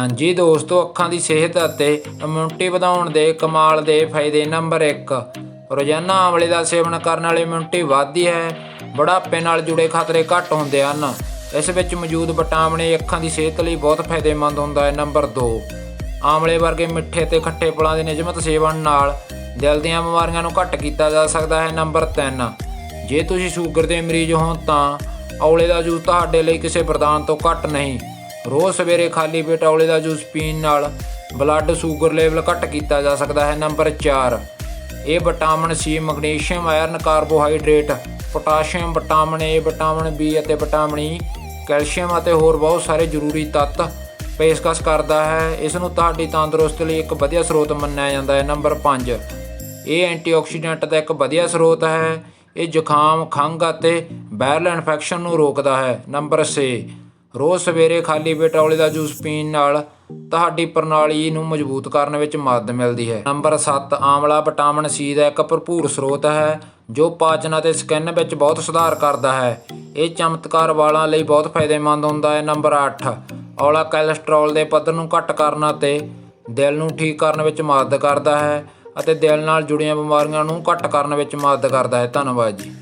ਹਾਂਜੀ ਦੋਸਤੋ, ਅੱਖਾਂ ਦੀ ਸਿਹਤ ਅਤੇ ਇਮਿਊਨਿਟੀ ਵਧਾਉਣ ਦੇ ਕਮਾਲ ਦੇ ਫਾਇਦੇ ਨੰਬਰ 1 ਰੋਜ਼ਾਨਾ ਆਂਵਲੇ ਦਾ ਸੇਵਨ ਕਰਨ ਨਾਲ ਇਮਿਊਨਿਟੀ ਵੱਧਦੀ ਹੈ, ਬੁਢਾਪੇ ਨਾਲ ਜੁੜੇ ਖਤਰੇ ਘੱਟ ਹੁੰਦੇ ਹਨ। ਇਸ ਵਿੱਚ ਮੌਜੂਦ ਵਿਟਾਮਿਨ ਏ ਅੱਖਾਂ ਦੀ ਸਿਹਤ ਲਈ ਬਹੁਤ ਫਾਇਦੇਮੰਦ ਹੁੰਦਾ ਹੈ, ਨੰਬਰ 2 ਆਮਲੇ ਵਰਗੇ ਮਿੱਠੇ ਤੇ ਖੱਟੇ ਫਲਾਂ ਦੇ ਨਿਯਮਤ ਸੇਵਨ ਨਾਲ ਦਿਲ ਦੀਆਂ ਬਿਮਾਰੀਆਂ ਨੂੰ ਘੱਟ ਕੀਤਾ ਜਾ ਸਕਦਾ ਹੈ, ਨੰਬਰ 3 ਜੇ ਤੁਸੀਂ ਸ਼ੂਗਰ ਦੇ ਮਰੀਜ਼ ਹੋ ਤਾਂ ਔਲੇ ਦਾ ਜੂਸ ਤੁਹਾਡੇ ਲਈ ਕਿਸੇ ਵਰਦਾਨ ਤੋਂ ਘੱਟ ਨਹੀਂ। ਰੋਜ਼ ਸਵੇਰੇ ਖਾਲੀ ਪੇਟ ਔਲੇ ਦਾ ਜੂਸ ਪੀਣ ਨਾਲ ਬਲੱਡ ਸ਼ੂਗਰ ਲੈਵਲ ਘੱਟ ਕੀਤਾ ਜਾ ਸਕਦਾ ਹੈ ਨੰਬਰ 4 ਇਹ vitamin C magnesium iron carbohydrate potassium vitamin A vitamin B ਅਤੇ ਵਿਟਾਮਿਨ ਈ ਕੈਲਸ਼ੀਅਮ ਅਤੇ ਹੋਰ ਬਹੁਤ ਸਾਰੇ ਜ਼ਰੂਰੀ ਤੱਤ ਪੇਸ਼ਕਸ਼ ਕਰਦਾ ਹੈ। ਇਸ ਨੂੰ ਤੁਹਾਡੀ ਤੰਦਰੁਸਤੀ ਲਈ ਇੱਕ ਵਧੀਆ ਸਰੋਤ ਮੰਨਿਆ ਜਾਂਦਾ ਹੈ ਨੰਬਰ 5 ਇਹ ਐਂਟੀਆਕਸੀਡੈਂਟ ਦਾ ਇੱਕ ਵਧੀਆ ਸਰੋਤ ਹੈ। ਇਹ ਜ਼ੁਕਾਮ, ਖੰਘ ਅਤੇ ਵਾਇਰਲ ਇਨਫੈਕਸ਼ਨ ਨੂੰ ਰੋਕਦਾ ਹੈ ਨੰਬਰ 6 ਰੋਜ਼ ਸਵੇਰੇ ਖਾਲੀ ਪੇਟ ਔਲੇ ਦਾ ਜੂਸ ਪੀਣ ਨਾਲ ਤੁਹਾਡੀ ਪ੍ਰਣਾਲੀ ਨੂੰ ਮਜ਼ਬੂਤ ਕਰਨ ਵਿੱਚ ਮਦਦ ਮਿਲਦੀ ਹੈ। ਨੰਬਰ 7 ਆਮਲਾ ਵਿਟਾਮਿਨ ਸੀ ਦਾ ਇੱਕ ਭਰਪੂਰ ਸਰੋਤ ਹੈ, ਜੋ ਪਾਚਨ ਅਤੇ ਸਕਿਨ ਵਿੱਚ ਬਹੁਤ ਸੁਧਾਰ ਕਰਦਾ ਹੈ। ਇਹ ਚਮਤਕਾਰ ਵਾਲਾਂ ਲਈ ਬਹੁਤ ਫਾਇਦੇਮੰਦ ਹੁੰਦਾ ਹੈ। ਨੰਬਰ 8 ਔਲਾ ਕੋਲੇਸਟ੍ਰੋਲ ਦੇ ਪੱਧਰ ਨੂੰ ਘੱਟ ਕਰਨ ਅਤੇ ਦਿਲ ਨੂੰ ਠੀਕ ਕਰਨ ਵਿੱਚ ਮਦਦ ਕਰਦਾ ਹੈ ਅਤੇ ਦਿਲ ਨਾਲ ਜੁੜੀਆਂ ਬਿਮਾਰੀਆਂ ਨੂੰ ਘੱਟ ਕਰਨ ਵਿੱਚ ਮਦਦ ਕਰਦਾ ਹੈ। ਧੰਨਵਾਦ ਜੀ।